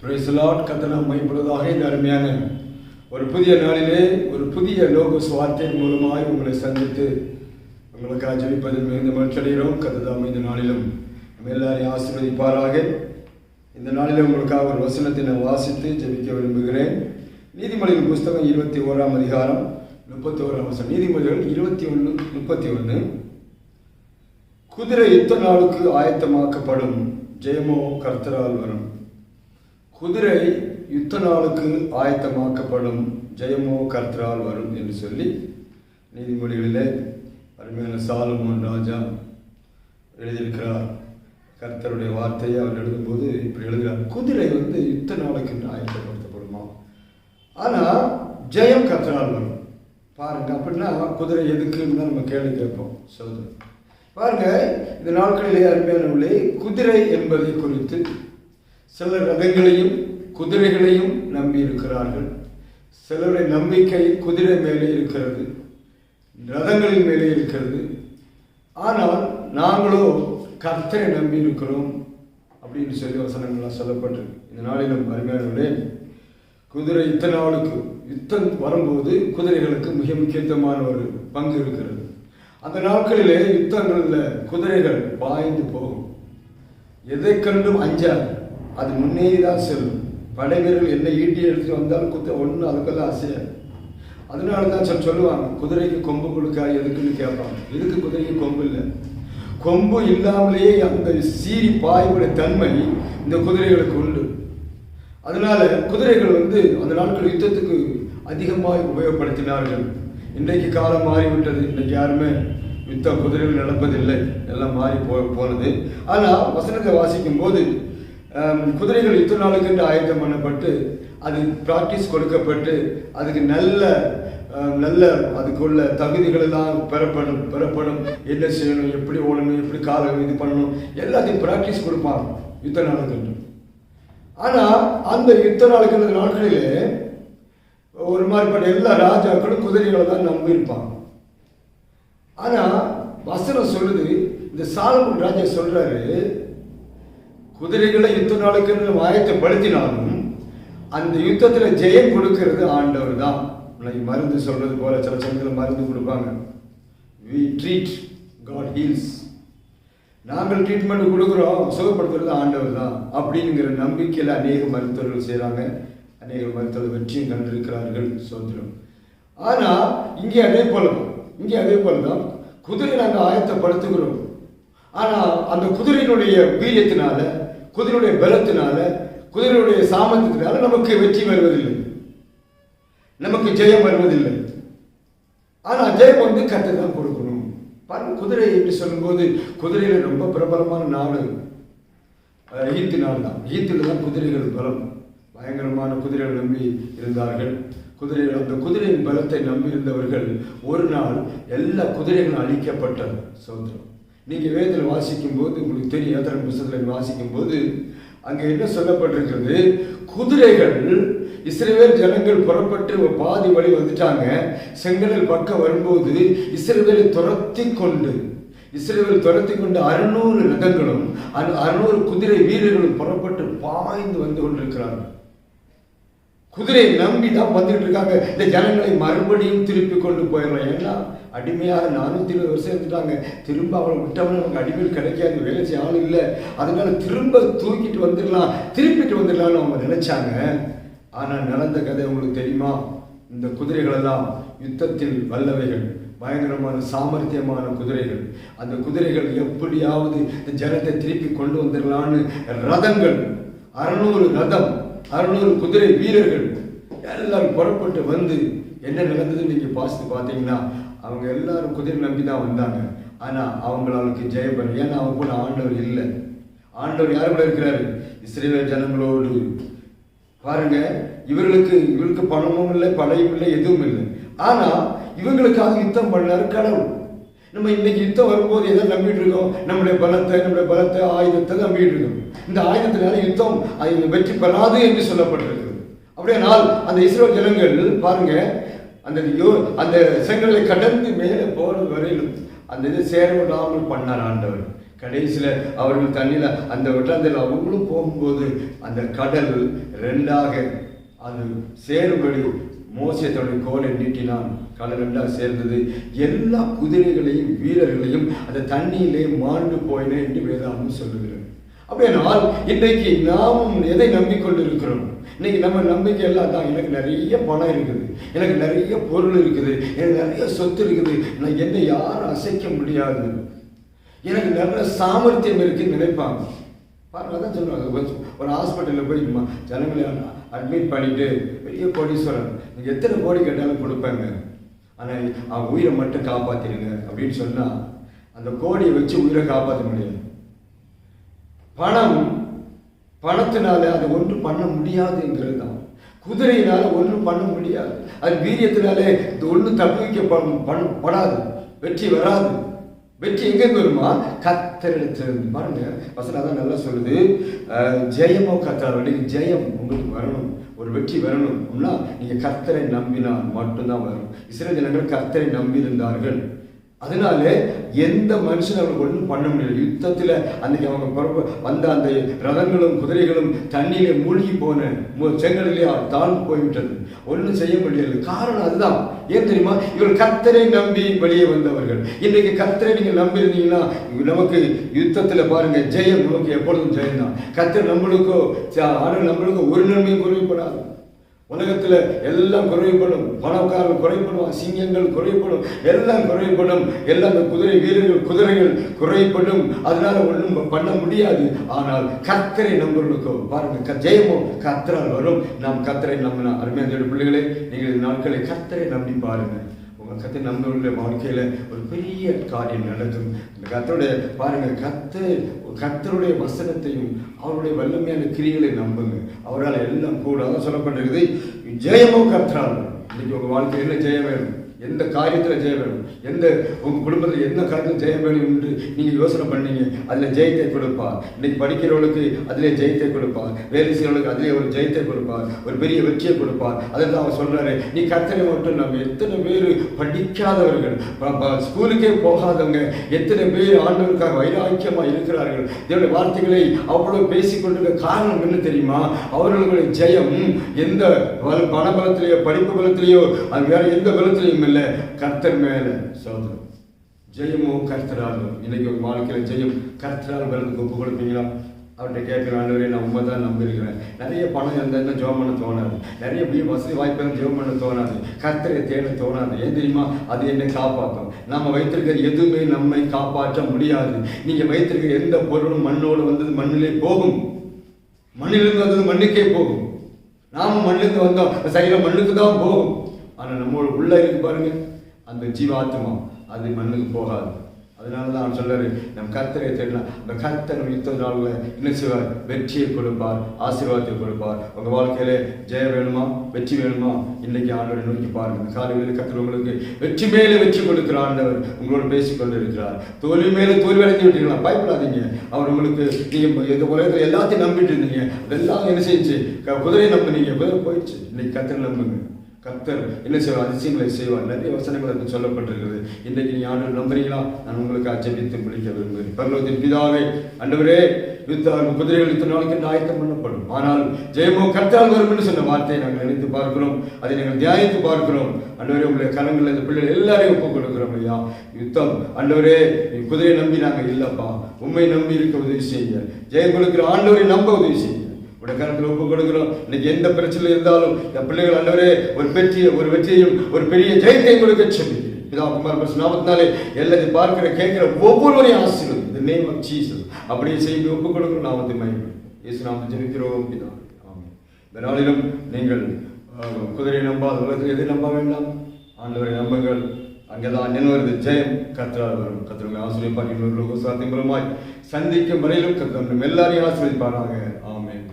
பிரைசலாட் கத்தனம் மைப்படுவதாக இந்த அருமையான ஒரு புதிய நாளிலே ஒரு புதிய லோகஸ் வார்த்தையின் மூலமாய் உங்களை சந்தித்து உங்களுக்காக ஜெபிப்பதில் மிகுந்த மகிழ்ச்சியடைகிறோம் கத்ததாம் இந்த நாளிலும் நம்ம எல்லாரையும் ஆசீர்வதிப்பாராக. இந்த நாளில் உங்களுக்காக ஒரு வசனத்தை நான் வாசித்து ஜெபிக்க விரும்புகிறேன். நீதிமொழிகள் புஸ்தகம் இருபத்தி ஓராம் அதிகாரம் முப்பத்தி ஓராம் வசனம். நீதிமொழிகள் இருபத்தி ஒன்று முப்பத்தி ஒன்று குதிரை யுத்த நாளுக்கு ஆயத்தமாக்கப்படும்? ஜெயமோ கர்த்தரால் வரும். குதிரை யுத்த நாளுக்கு ஆயத்தமாக்கப்படும் ஜெயமோ கர்த்தரால் வரும் என்று சொல்லி நீதிமொழிகளிலே அருமையான சாலுமோன் ராஜா எழுதியிருக்கிறார். கர்த்தருடைய வார்த்தையை அவர் எழுதும்போது இப்படி எழுதுகிறார். குதிரை வந்து யுத்த நாளுக்கு ஆயத்தப்படுத்தப்படுமா? ஆனால் ஜெயம் கர்த்தரால் வரும். பாருங்க அப்படின்னா குதிரை எதுக்குன்னு தான் நம்ம கேள்வி கேட்போம் சோதனை பாருங்க இந்த நாட்களிலே உள்ளே குதிரை என்பதை குறித்து சில ரதங்களையும் குதிரைகளையும் நம்பி இருக்கிறார்கள் சிலருடைய நம்பிக்கை குதிரை மேலே இருக்கிறது ரதங்களின் மேலே இருக்கிறது. ஆனால் நாங்களோ கர்த்தரை நம்பி இருக்கிறோம் அப்படின்னு சொல்லி வசனங்கள்லாம் சொல்லப்பட்டிருக்கு. இந்த நாளிலும் அருமையானவர்களே குதிரை யுத்த நாளுக்கு யுத்தம் வரும்போது குதிரைகளுக்கு மிக முக்கியத்துவமான ஒரு பங்கு இருக்கிறது. அந்த நாட்களிலே யுத்தங்களில் குதிரைகள் பாய்ந்து போகும். எதை கண்டும் அஞ்சாது. அது முன்னேறி தான் செல்லும். படை வீரர்கள் என்ன ஈட்டி எடுத்துட்டு வந்தாலும் குத்த ஒன்று அதுக்கெல்லாம் அசையாது. அதனால தான் சார் சொல்லுவாங்க குதிரைக்கு கொம்பு கொடுக்கா எதுக்குன்னு கேட்பாங்க. எதுக்கு குதிரைக்கு கொம்பு இல்லை? கொம்பு இல்லாமலேயே அந்த சீறி பாய்வுடைய தன்மை இந்த குதிரைகளுக்கு உண்டு. அதனால குதிரைகள் வந்து அந்த நாட்கள் யுத்தத்துக்கு அதிகமாக உபயோகப்படுத்தினார்கள். இன்றைக்கு காலம் மாறிவிட்டது. இன்றைக்கு யாருமே யுத்த குதிரைகள் நடப்பதில்லை. எல்லாம் மாறி போ போனது. ஆனால் வசனத்தை வாசிக்கும் போது குதிரைகள் யுத்த நாளுக்கு என்று ஆயத்தம் பண்ணப்பட்டு அது ப்ராக்டிஸ் கொடுக்கப்பட்டு அதுக்கு நல்ல நல்ல அதுக்குள்ள தகுதிகள் எல்லாம் பெறப்படும் பெறப்படும். என்ன செய்யணும் எப்படி ஓடணும் எப்படி காலம் இது பண்ணணும் எல்லாத்தையும் ப்ராக்டிஸ் கொடுப்பாங்க யுத்த நாளுக்கு ஆனால் அந்த யுத்த நாளுக்கு நாட்களிலே ஒரு மாதிரிப்பட்ட எல்லா ராஜாக்களும் குதிரைகளை தான் நம்பியிருப்பாங்க. ஆனால் வசனம் சொல்லுது இந்த சாலமன் ராஜா சொல்கிறாரு குதிரைகளை யுத்த நாளுக்கு நம்ம ஆயத்தப்படுத்தினாலும் அந்த யுத்தத்தில் ஜெயம் கொடுக்கிறது ஆண்டவர் தான் மருந்து சொல்றது போல சில சமயத்தில் மருந்து கொடுப்பாங்க. வி ட்ரீட் காட் ஹீல்ஸ் நாங்கள் ட்ரீட்மெண்ட் கொடுக்குறோம் சுகப்படுத்துறது ஆண்டவர் தான் அப்படிங்கிற நம்பிக்கையில் அநேக மருத்துவர்கள் செய்கிறாங்க அநேக மருத்துவர்கள் வெற்றியும் கண்டிருக்கிறார்கள் சுதந்திரம் ஆனால் இங்கே அதே போல இங்கே அதே போல தான் குதிரை நாங்கள் ஆயத்தப்படுத்துகிறோம். ஆனால் அந்த குதிரையினுடைய வீரியத்தினால குதிரையுடைய பலத்தினால குதிரையுடைய சாமர்த்தியத்தினால நமக்கு வெற்றி வருவதில்லை. நமக்கு ஜெயம் வருவதில்லை. ஆனால் ஜெயம் வந்து கத்தை தான் கொடுக்கணும். பாருங்க குதிரை என்று சொல்லும்போது குதிரையில ரொம்ப பிரபலமான நாடு. ஈத்து நாள் தான். ஈத்துல தான் குதிரைகள் பலம். பயங்கரமான குதிரைகள் நம்பி இருந்தார்கள். குதிரைகள் அந்த குதிரையின் பலத்தை நம்பி இருந்தவர்கள் ஒரு நாள் எல்லா குதிரைகளும் அழிக்கப்பட்டது சோதரம் நீங்கள் வேதத்தில் வாசிக்கும் போது உங்களுக்கு தெரியும் ஏத்திரன் புஸ்தகத்தில் வாசிக்கும் போது அங்கே என்ன சொல்லப்பட்டிருக்கிறது? குதிரைகள் இஸ்ரேல் ஜனங்கள் புறப்பட்டு பாதி வழி வந்துட்டாங்க. செங்கடல் பக்கம் வரும்போது இஸ்ரேவேலை துரத்தி கொண்டு இஸ்ரேவேல் துரத்தி கொண்டு அறுநூறு ரதங்களும் அறுநூறு குதிரை வீரர்களும் புறப்பட்டு பாய்ந்து வந்து கொண்டிருக்கிறார்கள். குதிரையை நம்பி தான் வந்துட்டு இருக்காங்க. இந்த ஜனங்களை மறுபடியும் திருப்பி கொண்டு போயிடலாம் ஏன்னா அடிமையாக நானூற்றி இருபது வருஷம் இருந்துட்டாங்க. திரும்ப அவளை விட்டவங்க நமக்கு அடிமையில் கிடைக்காது. வேலை செய்ய ஆளும் இல்லை. அதனால திரும்ப தூக்கிட்டு வந்துடலாம். திருப்பிட்டு வந்துடலாம்னு அவங்க நினைச்சாங்க. ஆனால் நடந்த கதை உங்களுக்கு தெரியுமா? இந்த குதிரைகளெல்லாம் யுத்தத்தில் வல்லவைகள் பயங்கரமான சாமர்த்தியமான குதிரைகள். அந்த குதிரைகள் எப்படியாவது இந்த ஜனத்தை திருப்பி கொண்டு வந்துடலான்னு ரதங்கள் அறுநூறு ரதம் அறுநூறு குதிரை வீரர்கள் எல்லாரும் புறப்பட்டு வந்து என்ன நடந்ததுன்னு நீங்கள் பாசித்து பார்த்தீங்கன்னா அவங்க எல்லாரும் குதிரை நம்பி தான் வந்தாங்க. ஆனால் அவங்களுக்கு ஜெயம் ஏன்னா அவங்க கூட ஆண்டவர் இல்லை. ஆண்டவர் யார் கூட இருக்கிறாரு? இஸ்ரேல் ஜனங்களோடு. பாருங்க இவர்களுக்கு இவருக்கு பணமும் இல்லை படையும் இல்லை எதுவும் இல்லை. ஆனால் இவங்களுக்காக யுத்தம் பண்ணாரு கடவுள். நம்ம இன்னைக்கு யுத்தம் வரும்போது எதை நம்பிட்டு இருக்கோம்? நம்முடைய பலத்தை நம்முடைய பலத்தை ஆயுதத்தை நம்பிட்டு இருக்கோம். இந்த ஆயுதத்தினால யுத்தம் அது வெற்றி பெறாது என்று சொல்லப்பட்டிருக்கு அப்படியே நாள் அந்த இஸ்ரோ ஜனங்கள் பாருங்க அந்த யோ அந்த செங்கலை கடந்து மேலே போகிறது வரையிலும் அந்த இது சேர விடாமல் பண்ணார் ஆண்டவர். கடைசியில் அவர்கள் தண்ணியில் அந்த வெட்டாந்தில் அவங்களும் போகும்போது அந்த கடல் ரெண்டாக அது சேரும்படி மோசே கோலை நீட்டினான். கடல் ரெண்டாக சேர்ந்தது. எல்லா குதிரைகளையும் வீரர்களையும் அந்த தண்ணியிலே மாண்டு போயின என்று வேதாமும் சொல்லுகிறது. அப்படியானால் இன்றைக்கு நாம் எதை நம்பிக்கொண்டிருக்கிறோம் இன்னைக்கு நம்ம நம்பிக்கை எல்லாம் தான் எனக்கு நிறைய பணம் இருக்குது. எனக்கு நிறைய பொருள் இருக்குது. எனக்கு நிறைய சொத்து இருக்குது. நான் என்னை யாரும் அசைக்க முடியாது. எனக்கு நல்ல சாமர்த்தியம் இருக்குன்னு நினைப்பாங்க. பாருங்க தான் சொல்லுவாங்க ஒரு- ஒரு ஹாஸ்பிட்டலில் போய் ஜனங்களை அட்மிட் பண்ணிட்டு பெரிய கோடீஸ்வரன் நீங்கள் எத்தனை கோடி கேட்டாலும் கொடுப்பாங்க. ஆனால் அவன் உயிரை மட்டும் காப்பாற்றிடுங்க அப்படின்னு சொன்னால் அந்த கோடியை வச்சு உயிரை காப்பாற்ற முடியாது. பணம் பணத்தினால அது ஒன்றும் பண்ண முடியாதுங்கிறது தான் குதிரையினால ஒன்றும் பண்ண முடியாது. அது வீரியத்தினாலே இது ஒன்றும் தப்பிக்க ப- பண்ண- படாது. வெற்றி வராது. வெற்றி எங்கேருந்து வருமா கத்தரிடத்திலிருந்து பாருங்க வசனம் தான் நல்லா சொல்லுது. ஜெயமோ கத்தாரோட ஜெயம் உங்களுக்கு வரணும். ஒரு வெற்றி வரணும்னா நீங்கள் கர்த்தரை நம்பினால் மட்டும்தான் வரும். இஸ்ரேல் ஜனங்கள் கர்த்தரை நம்பி இருந்தார்கள் அதனால எந்த மனுஷன் அவங்களுக்கு ஒன்றும் பண்ண முடியல. யுத்தத்தில் அன்னைக்கு அவங்க பிறப்பு வந்த அந்த ரதங்களும் குதிரைகளும் தண்ணியிலே மூழ்கி போன மு- தாழ்ந்து போய்விட்டது. ஒன்றும் செய்ய முடியல காரணம் அதுதான். ஏன் தெரியுமா? இவர் கர்த்தரை நம்பி வெளியே வந்தவர்கள். இன்றைக்கு கர்த்தரை நீங்கள் நம்பியிருந்தீங்கன்னா நமக்கு யுத்தத்தில் பாருங்க ஜெயம் நமக்கு எப்பொழுதும் ஜெயம் தான் கர்த்தர் நம்மளுக்கோ ஆனால் நம்மளுக்கோ ஒரு நன்மையும் குறைவுபடாது உலகத்தில் எல்லாம் குறைவுபடும் பணக்காரர்கள் குறைபடும் சிங்கங்கள் குறைபடும் எல்லாம் குறைபடும் எல்லாம் அந்த குதிரை வீரர்கள் குதிரைகள் குறைபடும் அதனால ஒன்றும் பண்ண முடியாது. ஆனால் கத்தரை நம்பர்களுக்கு பாருங்க ஜெயமோ கத்தரால் வரும். நாம் கத்தரை நம்பினா அருமையான பிள்ளைகளே நீங்கள் நாட்களை கத்தரை நம்பி பாருங்கள். கத்தை நம்மளுடைய வாழ்க்கையில் ஒரு பெரிய காரியம் நடக்கும் இந்த கத்தருடைய பாருங்க கத்த கத்தருடைய வசனத்தையும் அவருடைய வல்லமையான கிரிகளை நம்புங்க. அவரால் எல்லாம் கூட அதான் சொல்லப்பட்டிருக்குது ஜெயமோ கர்த்தரால். இன்னைக்கு உங்கள் வாழ்க்கையில் என்ன ஜெயம் வேணும். எந்த காரியத்தில் ஜெயம் வேணும்? எந்த உங்கள் குடும்பத்தில் எந்த காரியத்தில் ஜெயம் வேணும் என்று நீங்கள் யோசனை பண்ணீங்க அதில் ஜெயத்தை கொடுப்பார். இன்னைக்கு படிக்கிறவளுக்கு அதிலே ஜெயத்தை கொடுப்பார். வேலை செய்யறவளுக்கு அதிலே ஒரு ஜெயத்தை கொடுப்பார். ஒரு பெரிய வெற்றியை கொடுப்பார். அதில் அவர் சொல்றாரு. நீ கத்தனை மட்டும் நம்ம எத்தனை பேர் படிக்காதவர்கள் ஸ்கூலுக்கே போகாதவங்க எத்தனை பேர் ஆண்டவருக்காக வைராக்கியமாக இருக்கிறார்கள். இதனுடைய வார்த்தைகளை அவ்வளோ பேசிக்கொண்டிருக்க காரணம் என்ன தெரியுமா? அவர்களுடைய ஜெயம் எந்த பண பலத்திலேயோ படிப்பு பலத்திலேயோ அது வேற எந்த பலத்திலையும் இல்லை கர்த்தர் மேல சோதனம் ஜெயமோ கர்த்தராகும் இன்னைக்கு உங்க வாழ்க்கையில ஜெயம் கர்த்தரால் பிறந்து ஒப்பு கொடுப்பீங்களா? அவர்கிட்ட கேட்கிற ஆண்டவரே நான் உண்மை தான் நம்பியிருக்கிறேன் நிறைய பணம் இருந்தால் ஜோம் பண்ண தோணாது. நிறைய பெரிய வசதி வாய்ப்பு ஜோம் பண்ண தோணாது. கர்த்தரை தேட தோணாது. ஏன் தெரியுமா? அது என்னை காப்பாற்றும் நம்ம வைத்திருக்கிற எதுவுமே நம்மை காப்பாற்ற முடியாது. நீங்க வைத்திருக்கிற எந்த பொருளும் மண்ணோடு வந்தது மண்ணிலே போகும். மண்ணிலிருந்து வந்தது மண்ணுக்கே போகும். நாம மண்ணுக்கு வந்தோம். அந்த மண்ணுக்கு தான் போகும். ஆனால் நம்மளோட உள்ள இருக்கு பாருங்க அந்த ஜீவாத்மா அது மண்ணுக்கு போகாது. அதனால தான் அவன் சொல்றாரு நம் கர்த்தரை தேடலாம் அந்த கர்த்தர் யுத்த நாளில் என்ன செய்வார்? வெற்றியை கொடுப்பார் ஆசீர்வாதத்தை கொடுப்பார். உங்க வாழ்க்கையில ஜெயம் வேணுமா? வெற்றி வேணுமா? இன்னைக்கு ஆண்டவரை நோக்கி பாருங்க. இந்த காலையில் கர்த்தர் உங்களுக்கு வெற்றி மேலே வெற்றி கொடுக்கிற ஆண்டவர் உங்களோட பேசிக்கொண்டு இருக்கிறார் தோல்வி மேலே தோல்வி அடைந்து விட்டீங்களா பயப்படாதீங்க. அவர் உங்களுக்கு நீங்க இந்த உலகத்துல எல்லாத்தையும் நம்பிட்டு இருந்தீங்க. அதெல்லாம் என்ன செஞ்சு குதிரையை நம்புனீங்க. குதிரை போயிடுச்சு. இன்னைக்கு கர்த்தரை நம்புங்க. கர்த்தர் என்ன செய்வார்? அதிசயங்களை செய்வார். நிறைய வசனங்கள் அதுக்கு சொல்லப்பட்டிருக்கிறது. இன்றைக்கு நீ ஆண்டு நம்புறீங்களா? நான் உங்களுக்கு அச்சபித்து முடிக்க விரும்புகிறேன் பரலோகத்தின் பிதாவே அண்டவரே யுத்தம் குதிரைகள் இத்தனை நாளைக்கு என்று ஆயத்தம் பண்ணப்படும் ஆனால் ஜெயமோ கர்த்தால் வரும் என்று சொன்ன வார்த்தையை நாங்கள் நினைத்து பார்க்கிறோம். அதை நாங்கள் தியானித்து பார்க்கிறோம். அண்டவரே உங்களுடைய கரங்களில் இந்த பிள்ளைகள் எல்லாரையும் ஒப்புக் கொடுக்குறோம் ஐயா. யுத்தம். அண்டவரே நீ குதிரையை நம்பி நாங்கள் இல்லப்பா. உண்மை நம்பி இருக்க உதவி செய்யுங்க ஜெயம் கொடுக்கிற ஆண்டவரை நம்ப உதவி செய்யுங்க உடைய ஒப்பு கொடுக்கிறோம். இன்னைக்கு எந்த பிரச்சனை இருந்தாலும் என் பிள்ளைகள் அண்டவரே ஒரு வெற்றியை ஒரு வெற்றியையும் ஒரு பெரிய ஜெயத்தையும் கொடுக்க சொல்லி. பிதா குமார் பிரசு நாமத்தினாலே எல்லாத்தையும் பார்க்கிற கேட்கிற ஒவ்வொருவரையும் ஆசிரியர் இந்த நேம் ஆஃப் ஜீசஸ் அப்படியே செய்து ஒப்பு கொடுக்கிறோம் நாமத்தை மகிமை. இயேசு நாமத்தை ஜெபிக்கிறோம் பிதா. ஆமாம் இந்த நாளிலும் நீங்கள் குதிரை நம்பாத உலகத்தில் எதை நம்ப வேண்டாம்? ஆண்டவரை நம்புங்கள். அங்கேதான் என்ன வருது ஜெயம். கத்திரால் வரும். கத்திரங்களை ஆசிரியப்பார் இன்னொரு சாத்தியம் மூலமாய் சந்திக்கும் வரையிலும் கத்திரம் எல்லாரையும் ஆசிரியப்பாராக ஆமென்.